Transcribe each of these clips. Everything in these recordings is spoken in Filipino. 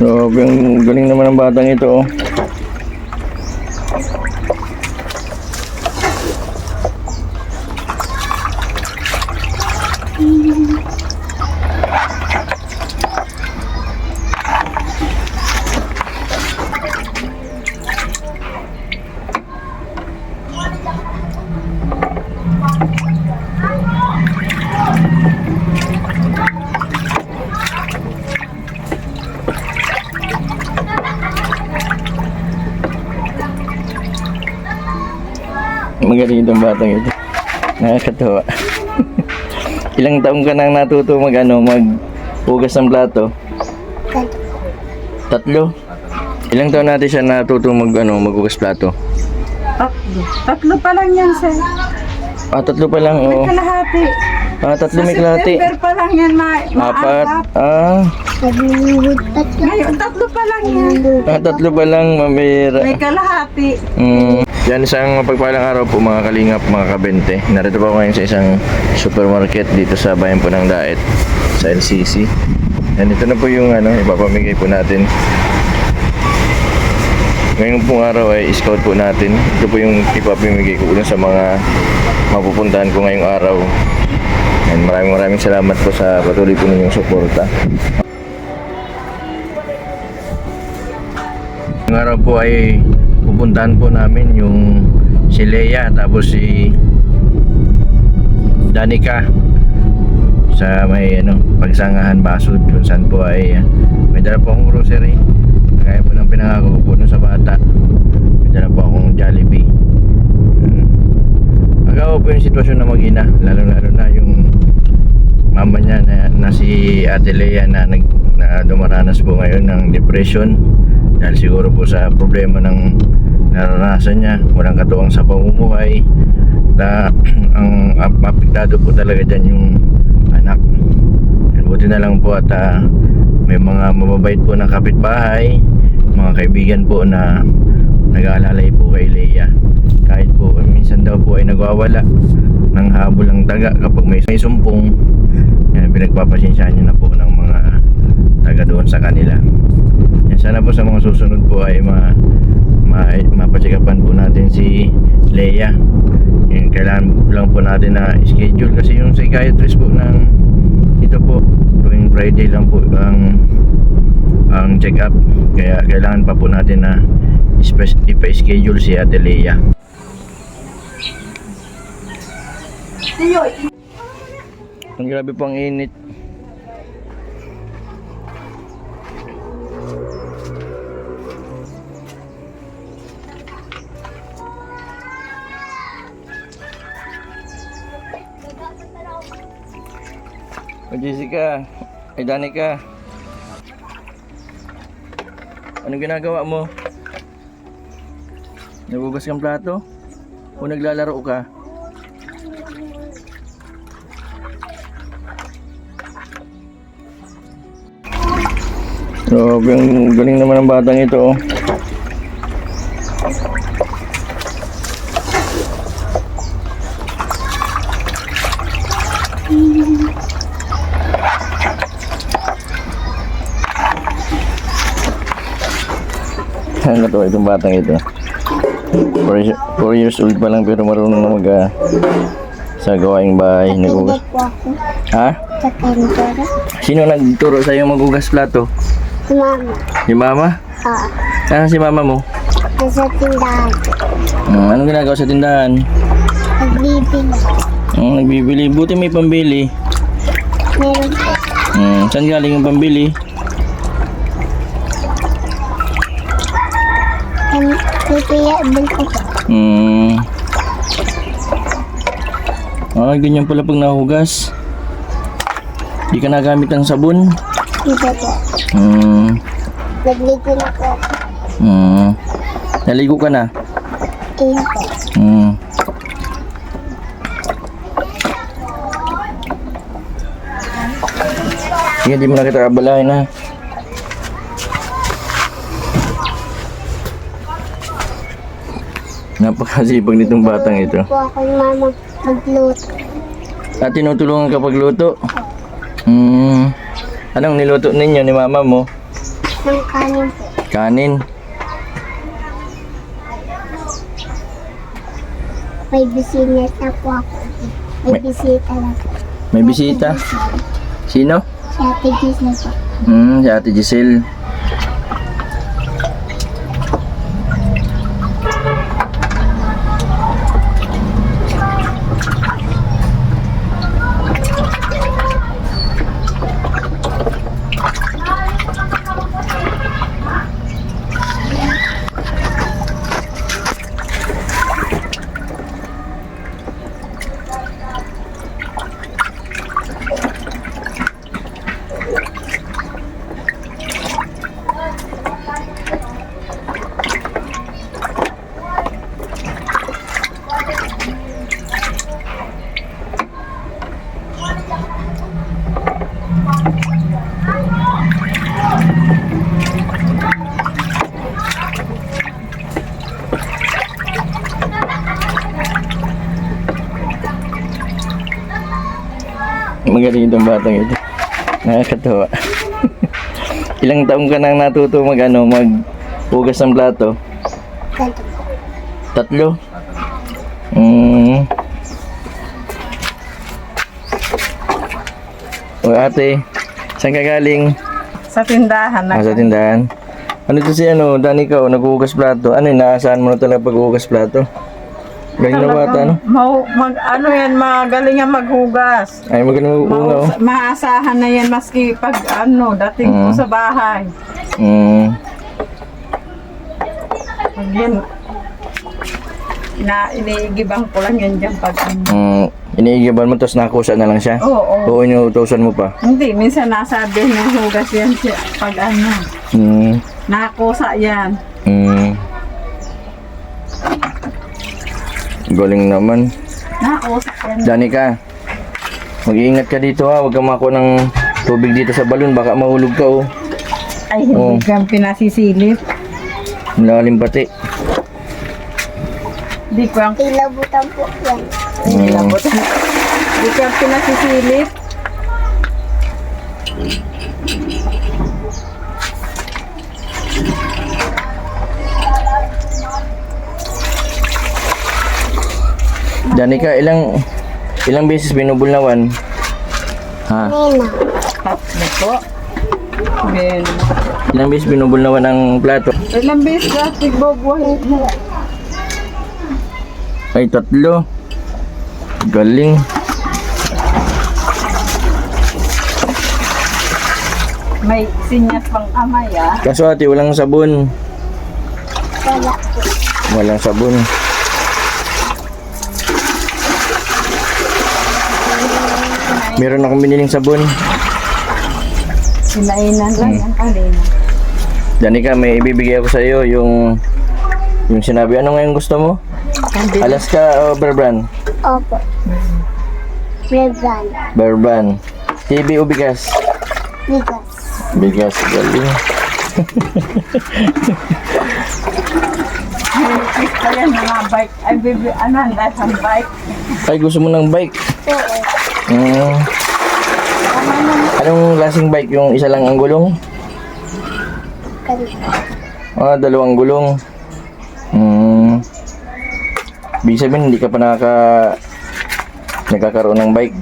Grabe, ang galing naman ng batang ito. Oh. Magaling itong batang ito. Nakakatawa. Ilang taong ka nang natuto mag ano, mag hugas ng plato? Tatlo. Ilang taon natin siya natuto mag ano, maghugas plato? Tatlo. Tatlo pa lang yan, sir. Ah, tatlo pa lang, oo. Kalahati. Ah, tatlo Sa may kalahati. September pa lang yan, ma Apat. maapat. Ah, Ngayon, tatlo pa lang yan. ah, tatlo pa lang, mamira. May kalahati. Mm. Yan isang mapagpalang araw po mga kalingap, mga kabente. Narito po ako ngayon sa isang supermarket dito sa bayan po ng Daet sa LCC. Yan ito na po yung ano, ipapamigay po natin. Ngayong pong araw ay scout po natin. Ito po yung ipapamigay ko ulit sa mga mapupuntahan ko ngayong araw. And maraming maraming salamat po sa patuloy po ninyong suporta. Ngayong araw po ay pupuntahan po namin yung si Leia tapos si Danica sa may ano pagsangahan basod kung saan po ay uh, may dala po akong grocery. Kaya po ng pinangako ko po sa bata. May dala po akong Jollibee. Hmm. agaw po yung sitwasyon na mag-ina lalo lalo na yung mama niya na, na si Ate Lea na, nag, na dumaranas po ngayon ng depression dahil siguro po sa problema ng naranasan niya walang katuwang sa pamumuhay na ang ap- apektado po talaga dyan yung anak. Buti na lang po at ah, may mga mababait po na kapitbahay mga kaibigan po na nag-aalalay po kay Leia. Kahit po minsan daw po ay nagwawala ng habol ng daga kapag may, may sumpong. Yan, pinagpapasensyahan niyo na po ng mga taga doon sa kanila sana po sa mga susunod po ay ma, ma, mapatsikapan po natin si Leia. Yan, kailangan lang po natin na schedule kasi yung psychiatrist po ng ito po tuwing Friday lang po ang ang check up kaya kailangan pa po natin na ipa-schedule si Ate Leia. Ang grabe pang init O Jessica, ay Danica. Anong ginagawa mo? Nagugas kang plato? O naglalaro ka? Ang galing naman ng batang ito. oh. Ang katawa itong batang ito. 4 years old pa lang pero marunong na mag ah, sa gawaing bahay. Nagugas. Ha? sa tendera. Sino nagturo sa iyo magugas plato? Si mama. Si mama? Ah, Saan si mama mo? nasa tindahan. Hmm, anong ginagawa sa tindahan? Nagbibili. Hmm, nagbibili. Buti may pambili. Meron po. Hmm, saan galing yung pambili? Pipiya din ko. Hmm. Ah, ganyan pala pag nahugas. Di ka nagamit ng sabon. Dito po. Hmm. Nagligo na po. Hmm. Naligo ka na? Iyo po. Hmm. Sige, di mo na kita abalahin ha. Napakasipag nitong batang ito. Po ako yung mama magluto. At tinutulungan ka pagluto. Hmm. Anong niluto ninyo ni mama mo? ng kanin po. Kanin. May bisita na po ako. May May- bisita na po. May bisita. Sino? Si Ate Gis na po. Hmm, si Ate Giselle. Magaling itong batang ito. Nakakatawa. Ilang taong ka nang natuto mag ano, mag hugas ng plato? Tatlo? Mm. O ate, saan ka galing? Sa tindahan na. Ah, sa tindahan. Ano to si ano, Dani ka, oh, naghuhugas plato. Ano, inaasahan mo na talaga paghuhugas plato? Galing na bata, no? Mau, mag, ano yan, magaling yan maghugas. Ay, magaling mag-uunga, oh. Maasahan na yan maski pag ano, dating ko Mm. sa bahay. Mm. Pag yan, na iniigibang ko lang yan dyan pag ano. Mm. Iniigiban mo, tapos nakusa na lang siya? Oo, oo. Oo, inuutosan mo pa. Hindi, minsan nasabi ng hugas yan siya pag ano, Mm. nakusa yan. Mm. Galing naman. Nakusa yan. Danica, mag-iingat ka dito ha. Huwag kang mako ng tubig dito sa balon. Baka mahulog ka oh. Ay, hindi kang pinasisilip. Malalim pati. Di ko ang Ilabutan po yan. Mm. Di ko ang pinasisilip. Danica, ilang ilang beses binubulnawan? Ha? Nina. Tatlo po. Ben. Ilang beses binubulnawan ang plato? Ilang beses dati bubuhay mo? Ay, tatlo. Galing. May sinyas pang kamay ah. Kaso ate, walang sabon. Wala po. Walang sabon. Meron akong biniling sabon. Sinainan lang ang kanina. Danica, may ibibigay ako sa iyo yung yung sinabi. Ano ngayon gusto mo? Hindi. Alaska o Berbran? Opo. Rebran. Berbran. TV o bigas? Bigas. Bigas, galing. Ay, gusto mo ng bike? Oo. Mm. Anong klaseng bike? Yung isa lang ang gulong? Ah, dalawang gulong. Hmm. Ibig sabihin, hindi ka pa nakaka... nagkakaroon ng bike.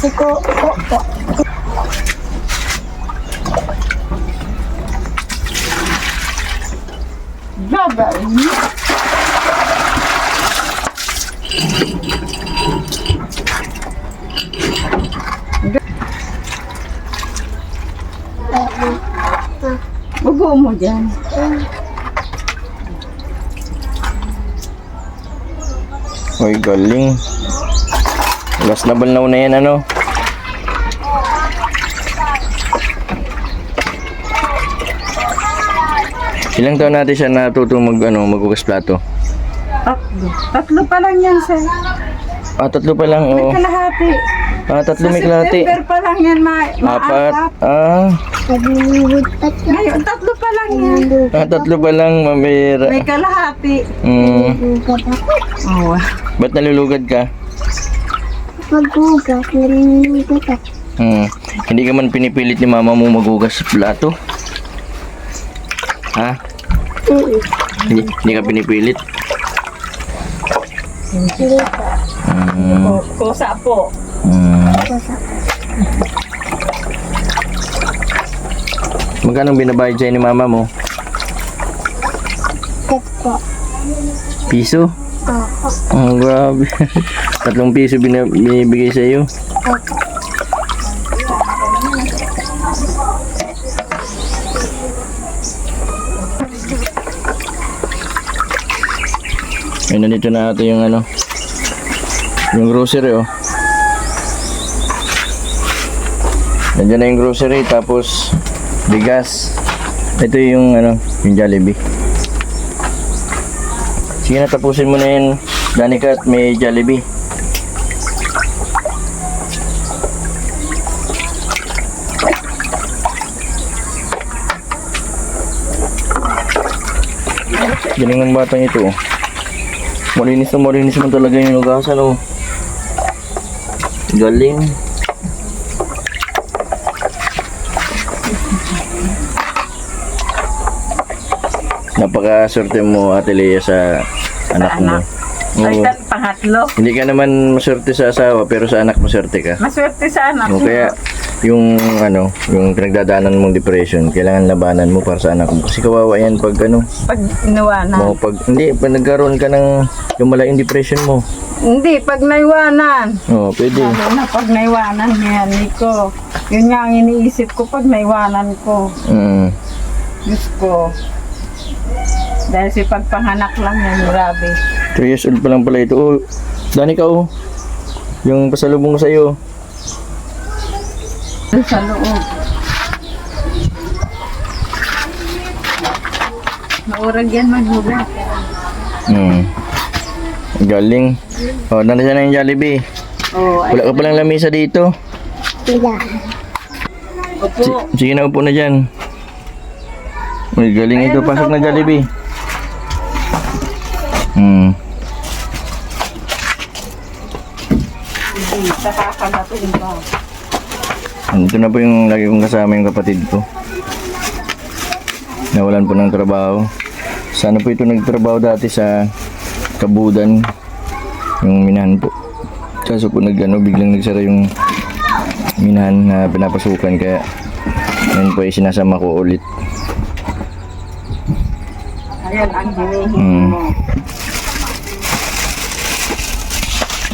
Si ko po po. Gagain. Bugo mo dyan. Uy, galing. Last na balnaw na yan, ano? Ilang taon natin siya natuto mag, ano, maghugas plato? Tatlo. Tatlo pa lang yan, sir. Ah, tatlo pa lang, May oo. kalahati. Ah, tatlo Sa may kalahati. September pa lang yan, ma Apat. maapat. Ah, Naglilipat na. Ngayon, tatlo pa lang yan. ah, tatlo pa lang, mamira. May kalahati. Naglilipat ako. Oh. Ba't nalulugad ka? maghugas. Naliligo ka. Hmm. Hindi ka man pinipilit ni mama mo maghugas sa plato? Ha? Mm. Hindi, hindi ka pinipilit? Hindi po. Hmm. Kusa po. Hmm. Kusa. Magkano binabayad sa'yo ni mama mo? Tet po. Piso? Opo. Oh, grabe. Tatlong piso binibigay sa'yo. Opo. Ay, nandito na ata yung ano. Yung grocery, oh. Nandiyan na yung grocery, tapos bigas. Ito yung ano, yung Jollibee. Sige na, tapusin mo na yun. Danica at may Jollibee. Galing ng batang ito, oh. Malinis na malinis man talaga yung lugasan, oh. Galing. Napaka-swerte mo, Ate Lea, sa anak mo. anak. Ay, Oo. tal, pangatlo. Hindi ka naman maswerte sa asawa, pero sa anak maswerte ka. Maswerte sa anak O ko. kaya, yung ano, yung pinagdadaanan mong depression, kailangan labanan mo para sa anak mo. Kasi kawawa yan pag ano, Pag mo pag, hindi, pag nagkaroon ka ng lumala yung depression mo. Hindi, pag naiwanan. Oo, pwede. Lalo na pag naiwanan niya, Nico. Yun nga ang iniisip ko pag naiwanan ko. Mm. Diyos ko. Dahil si pagpanganak lang yan, grabe. 3 years old pa lang pala ito. Oh, Dani ka oh. Yung pasalubong ko sa'yo. Doon sa loob. Maurag yan maghugas. Hmm. Galing. Oh, nandiyan na yung Jollibee. Ay, Wala ka palang lamisa dito. Sila. opo. Si- sige na, upo na dyan. Uy, galing ito. Pasok na Jollibee. Hmm. Ito na po yung lagi kong kasama yung kapatid ko. Nawalan po ng trabaho. Sana po ito nagtrabaho dati sa Kabudan. Yung minahan po. Kaso po nag, ano, biglang nagsara yung minahan na pinapasukan kaya ngayon po ay sinasama ko ulit. Ayan ang hinihingi Hmm.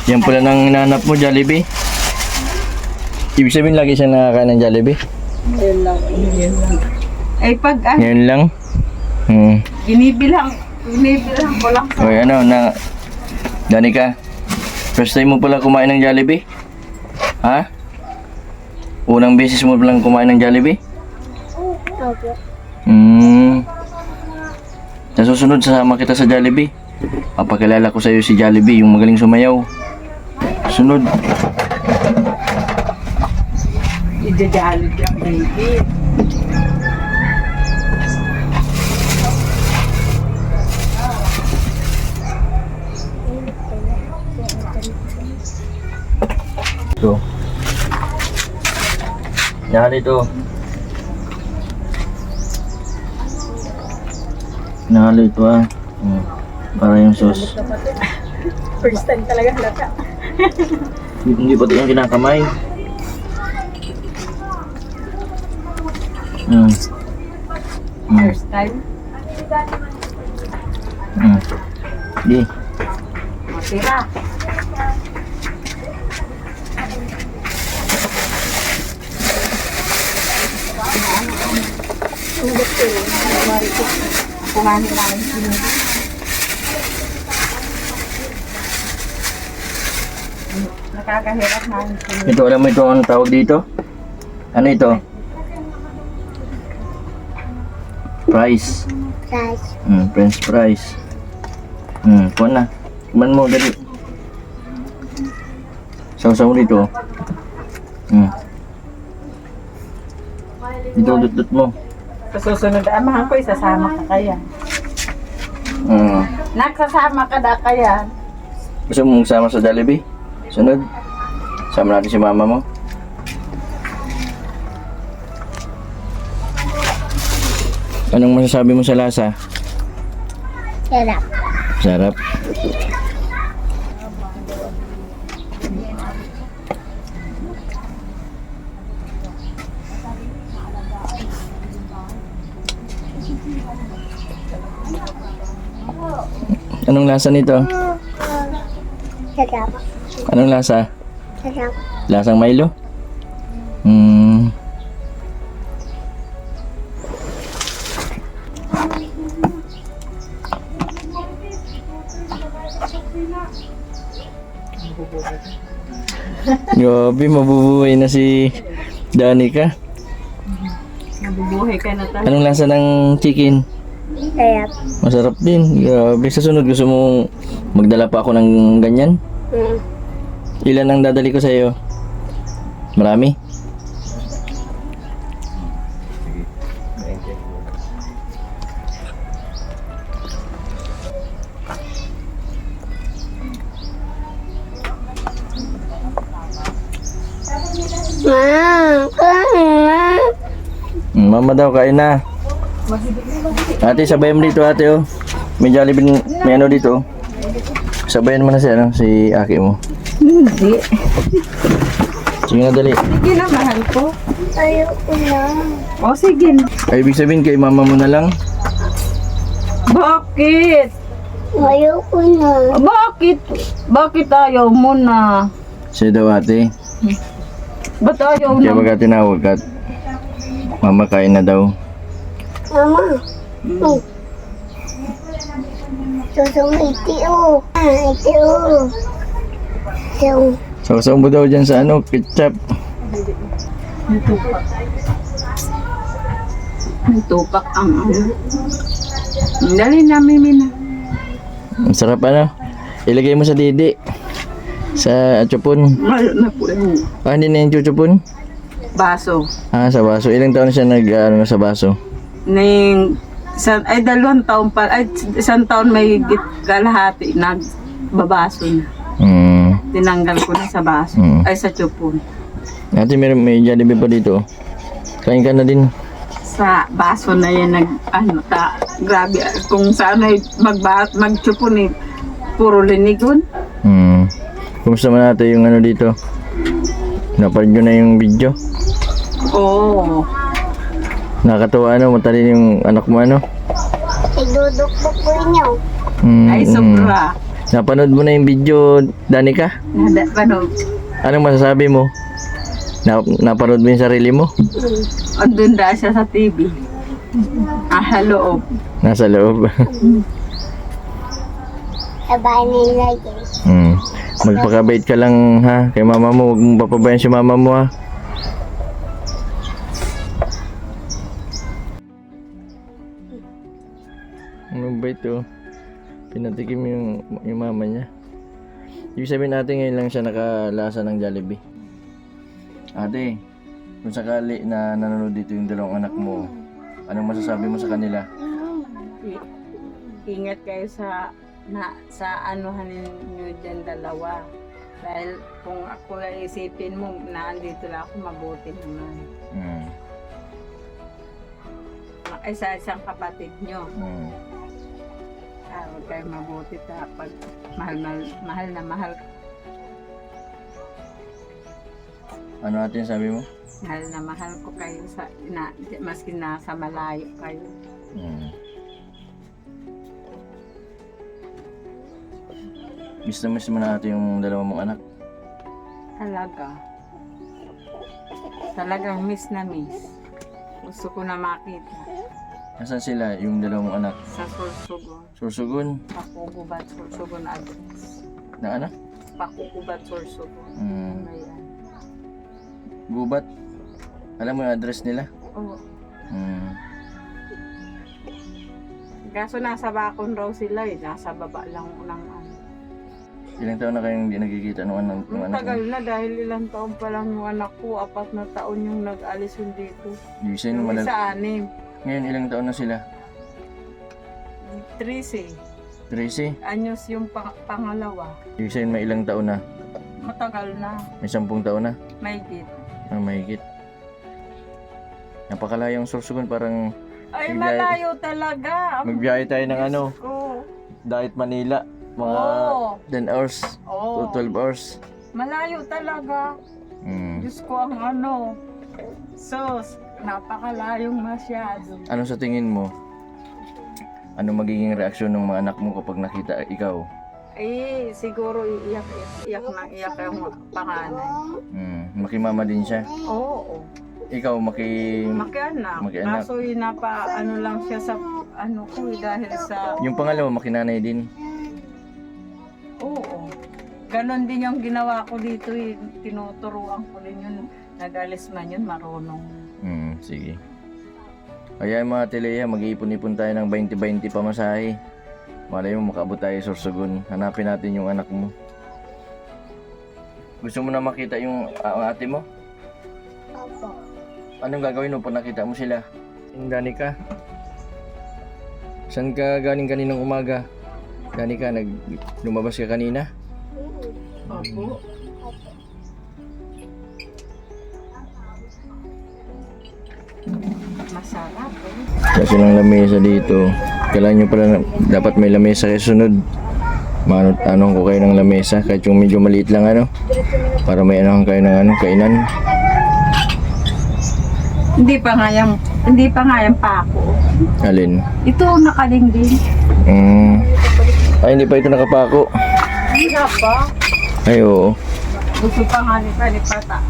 Yan pala nang hinanap mo, Jollibee. Ibig sabihin lagi siya nakakain ng Jollibee. Ayan lang, yun lang. Ay, pag ah, Ngayon lang. Hmm. binibilang, binibilang ko lang sa... Okay, ano, na... Danica, first time mo pala kumain ng Jollibee? Ha? Unang beses mo palang kumain ng Jollibee? Opo. Hmm. Sa susunod, sasama kita sa Jollibee. Papakilala ko sa'yo si Jollibee, yung magaling sumayaw. Sunod. Idajalid lang, baby. Ito. Yan ito. Nahalo ito ah. Para yung sauce. First time talaga halata. Hindi pati yung kinakamay. Hmm. Hmm. First time. Hmm. Di. Masira. Kumain namin sila. Nakakahirap namin sila. Ito, alam mo ito ang tawag dito? Ano ito? Fries. Rice. Hmm, french fries. Hmm, kuha na. Kuman mo, dali. Sausaw dito. Hmm. Ito, dut-dut mo. Sa susunod, amahan ko, isasama ka kaya. Hmm. Nagsasama ka na kaya. Gusto mong sama sa Jollibee? Sunod? Sama natin si mama mo. Anong masasabi mo sa lasa? Sarap. Sarap. Anong lasa nito? Sarap. Anong lasa? Sarap. Lasang Milo? Hmm. Grabe, mabubuhay na si Danica. Nabubuhay ka na tayo. Anong lasa ng chicken? Sarap. Masarap din. Grabe. Sa sunod, gusto mo magdala pa ako ng ganyan? Mm. Ilan ang dadali ko sa iyo? Marami? Mama daw, kain na. Ate, sabayan mo dito ate oh. May Jollibee, may ano dito oh. Sabayan mo na si ano, si Aki mo. Hindi. Sige na dali. Sige na, mahal ko. Ayoko na. O sige. Ay, ibig sabihin kay mama mo na lang. Bakit? Ayoko na. Bakit? Bakit ayaw mo na? Siya daw ate. Ba't ayaw Kaya na? baga tinawag at mama kain na daw. Mama. Oh. Susong itio. Ah, itio. So, Sausaw mo daw dyan sa ano, ketchup. May tupak. May tupak ang ano. Dali na, Mimina. Ang sarap ano. Ilagay mo sa didi. Sa chupon. Ngayon na po yung Ah, hindi na yung chuchupon. baso. Ah, sa baso. Ilang taon na siya nag, ano, sa baso? Ning, isang, ay dalawang taon pa, ay isang taon may kalahati, nagbabaso na. Hmm. Tinanggal ko na sa baso, Mm. ay sa chupon. Ate, may, may Jollibee pa dito. Kain ka na din. Sa baso na yan, nag, ano, ta, grabe, kung saan ay magba, magchupon eh, puro linigon. Hmm. Kumusta man natin yung ano dito? Napanood nyo na yung video? Oo. Nakakatawa ano, matalin yung anak mo ano? idudukbok ko inyo. Hmm, Ay, sobra. Napanood mo na yung video, Danica? Nada, ano, Anong masasabi mo? Na, napanood mo yung sarili mo? andun da siya sa TV. Ah, sa loob. Nasa loob. Sabay nila dyan. hmm. Magpakabait ka lang ha, kay mama mo. Huwag mong papabayan si mama mo ha. Ano ba ito? Pinatikim yung, yung mama niya. Ibig sabihin natin ngayon lang siya nakalasa ng Jollibee. Ate, kung sakali na nanonood dito yung dalawang anak mo, anong masasabi mo sa kanila? Ingat kayo sa na sa anuhan niyo dyan dalawa. Dahil kung ako lang isipin mo na andito lang ako, mabuti naman. Hmm. Ay sa isang kapatid nyo, Hmm. Ah, huwag kayo mabuti ta pag mahal, mahal, mahal na mahal, Ano natin sabi mo? mahal na mahal ko kayo sa, na, maski nasa malayo kayo. Hmm. Miss na miss mo na natin yung dalawa mong anak. Talaga. Talagang miss na miss. Gusto ko na makita Nasaan sila yung dalawa mong anak? sa Sorsogon. Sursugun? Pakukubat Sorsogon address. Na ano? Pakukubat Sorsogon. Hmm. Ayan. Gubat? Alam mo yung address nila? Oo. Hmm. Kaso nasa bakon raw sila eh. Nasa baba lang ng ano. Ilang taon na kayong hindi nagkikita ng anak, ng anak tagal na dahil ilang taon pa lang yung anak ko. Apat na taon yung nag-alis yun dito. Ibig sabihin Yung malal- isa anim. Ngayon ilang taon na sila? 13. 13? Anyos yung pang- pangalawa. Ibig sabihin may ilang taon na? matagal na. May sampung taon na. May git. Ah, mahigit. Napakalayong Sorsogon, parang Ay, Bigay- malayo talaga. Ang magbiyahe tayo ng Diyos ano, ko. Diet Manila. Mga Oo. 10 hours Oo. to 12 hours. Malayo talaga. Mm. Diyos ko ang ano. Sos, napakalayong masyado. Ano sa tingin mo? Ano magiging reaksyon ng mga anak mo kapag nakita ikaw? Eh, siguro iiyak, iyak na iyak yung panganay. Mm. Makimama din siya. Oo. Ikaw maki... Makianak. Makianak. Kaso inapa, ano lang siya sa, ano ko, eh, dahil sa, Yung pangalawa, makinanay din. oo. Ganon din yung ginawa ko dito, eh. tinuturuan ko din yun. Nagalis man yun, marunong. Mm, sige. Kaya mga teleya, mag-iipon-ipon tayo ng 20-20 pamasahe. Malay mo makaabot tayo sa Sorsogon. Hanapin natin yung anak mo. Gusto mo na makita yung ah, ate mo? Opo. Anong gagawin mo pag nakita mo sila? Gani ka? Saan ka galing kaninang umaga? Gani ka, nag lumabas ka kanina? Opo. Masarap eh. Kasi ng lamesa dito. Kailangan nyo pala, na- dapat may lamesa kayo sunod. Manot, anong ko kayo ng lamesa, kahit yung medyo maliit lang ano. Para may ano kayo ng ano, kainan. Hindi pa nga yung, hindi pa nga yung pako. Alin? Ito nakalingding. Mm. Ay, hindi pa ito nakapako. Hindi nga pa. Ay, oo. Gusto pa nga ni Palipata.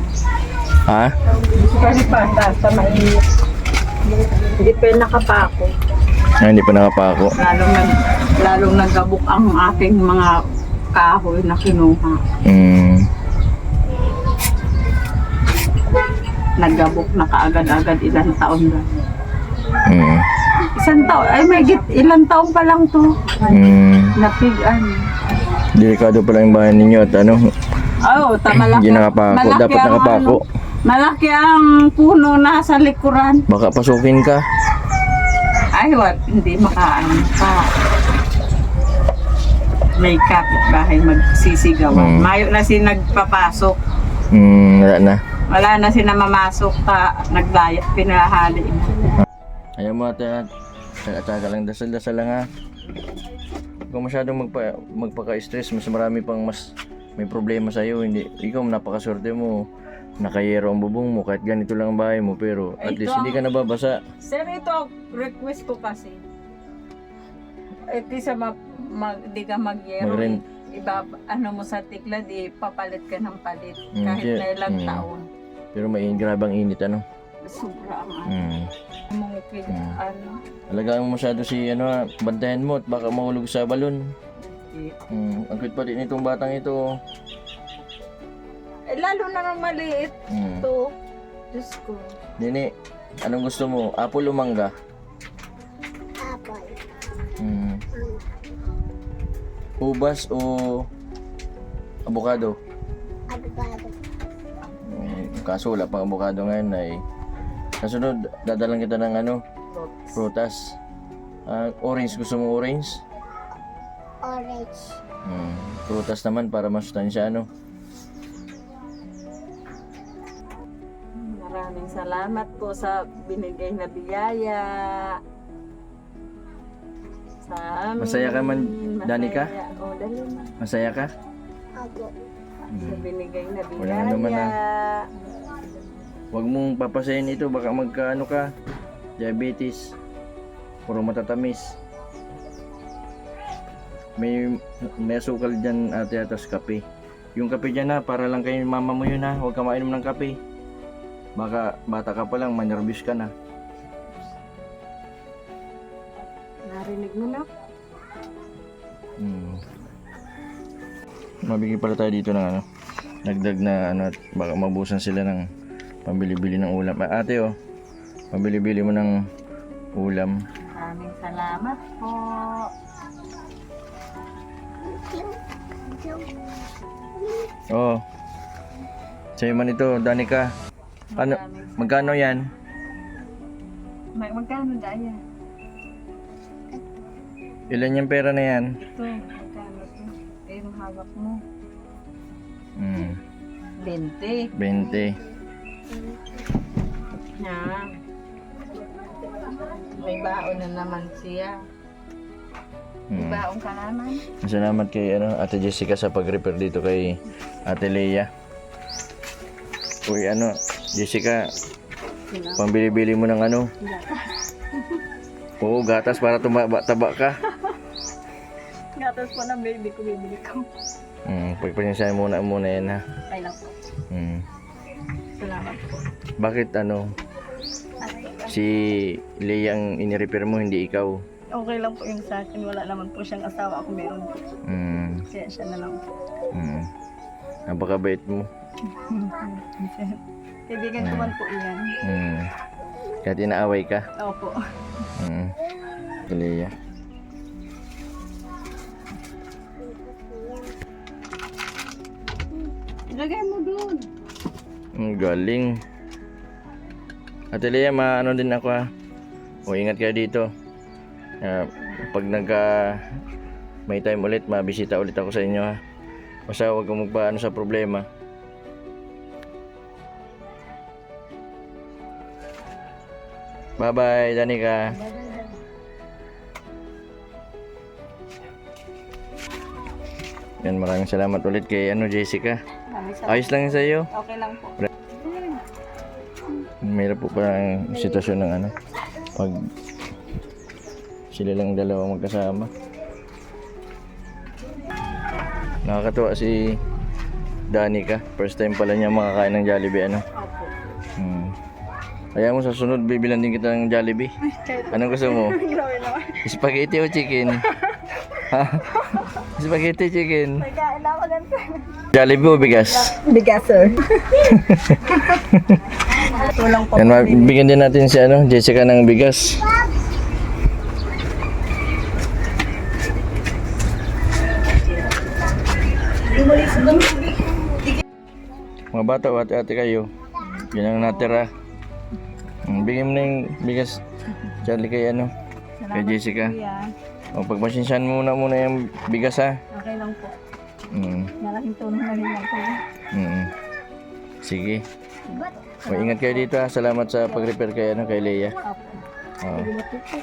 Ha? Gusto pa ni Pata sa mainit. Hindi pa nakapako. Ay, hindi pa nakapako. Lalong, nag, lalong nagabok ang aking mga kahoy na kinuha. Mm. Nagabok na kaagad-agad ilang taon na. Mm. Isang taon, ay may git, ilang taon pa lang to. Mm. Napigan. Delikado pala yung bahay ninyo at ano, Oo, oh, malaki. hindi nakapako. malaki Dapat ang nakapako. ano, malaki ang puno na sa likuran. Baka pasukin ka. Ay, wat, hindi makaano pa. May kapitbahay magsisigawan. Hmm. Mayo na si nagpapasok. Mm, wala na. Wala na si na mamasok ka, naglayat, pinahali na. Ayaw mo ate, at saka lang dasal-dasal lang ha. Huwag ka masyadong magpa, magpaka-stress, mas marami pang mas may problema sa'yo. Hindi, ikaw napakaswerte mo. Nakayero ang bubong mo, kahit ganito lang ang bahay mo, pero at Ito least hindi ka nababasa. Sir, ito ang request ko kasi. Eh, di sa ma, mag, di ka magyero. Mag-rent. Iba, ano mo sa tikla, di papalit ka ng palit. Mm, kahit kaya- na ilang mm. taon. Pero may grabang init, ano? Sobra ang ano. Mm. Mungkin, Mm. ano. Alagaan mo masyado si, ano ha, bantayan mo at baka mahulog sa balon. di- Mm. Ang cute pa din itong batang ito. Eh, lalo na nung maliit Mm. to. Diyos ko. Nini, anong gusto mo? Apple o mangga? Apple. Mm. Ubas o abukado? Avocado. Mm, kaso wala pang abukado ngayon ay kasunod dadalang kita ng ano prutas Ah, orange gusto mo orange Orange. mm, prutas naman para masustansya ano salamat po sa binigay na biyaya. Sa amin. Masaya ka man, Danica? Masaya. O, dali na. masaya ka Opo. Sa mm. binigay na biyaya. Wala naman Huwag mong papasayin ito baka magkaano ka diabetes puro matatamis may may asukal dyan ate atas kape yung kape dyan ha para lang kay mama mo yun ha huwag ka mainom ng kape baka bata ka pa lang manervous ka na Narinig mo na? hmm. mabigyan pala tayo dito ng ano nagdag na ano at baka mabusan sila ng pambili-bili ng ulam Ah, ate oh pambili-bili mo ng ulam Maraming salamat po. Oh. Sa'yo man ito, Danica. Ano, Maraming- magkano yan? May magkano daya? Ilan yung pera na yan? Ito, magkano to? Eh, yung hawak mo. Mm. 20. 20. Na. May baon na naman siya. May Mm. baon ka naman. Salamat kay ano, Ate Jessica sa pag-repair dito kay Ate Leia. Uy, ano, Jessica, pambili-bili mo ng ano? Oo, gatas para tumaba-taba ka. Gatas po ng baby ko, bibili ko. Hmm, pagpasensyahan muna muna yan ha. Ay lang po. Hmm. Salamat po. Bakit ano, si Leia ang inirepair mo, hindi ikaw? Okay lang po yung sa akin. Wala naman po siyang asawa. Ako meron po. Hmm. Kaya siya na lang po. Hmm. Napakabait mo. Kaibigan ko man po iyan. Hmm. Kahit inaaway ka. Opo. Hmm. Leia. Ilagay mo doon. Ang galing. Ate Lea, maano din ako ha. O ingat kayo dito. Ah, pag nagka may time ulit, mabisita ulit ako sa inyo ha. Basta huwag kang magpaano sa problema. Bye-bye, Danica. Yan, maraming salamat ulit kay ano, Jessica. Ayos lang sa iyo. Okay lang po. Mahirap po pa ang sitwasyon ng ano. Pag sila lang dalawa magkasama. Nakakatuwa si Danica. First time pala niya makakain ng Jollibee ano. Opo. Hmm. Kaya mo sa sunod bibilan din kita ng Jollibee. Anong gusto mo? Spaghetti o chicken? Spaghetti chicken. Jollibee o bigas? Bigas, sir. Tulang po. Yan, mabigyan din natin si ano, Jessica ng bigas. Mga bata, ate-ate kayo. Yan ang natira. Mm, Bigyan mo na yung bigas, Charlie, kay ano, kay Jessica. O, pagpasensyahan muna muna yung bigas ha. Okay lang po. Mm, Malaking tulong na rin lang po. mm. Sige. O, ingat kayo dito ha. Salamat sa pag-repair kay, ano, kay Leia. Opo. Po.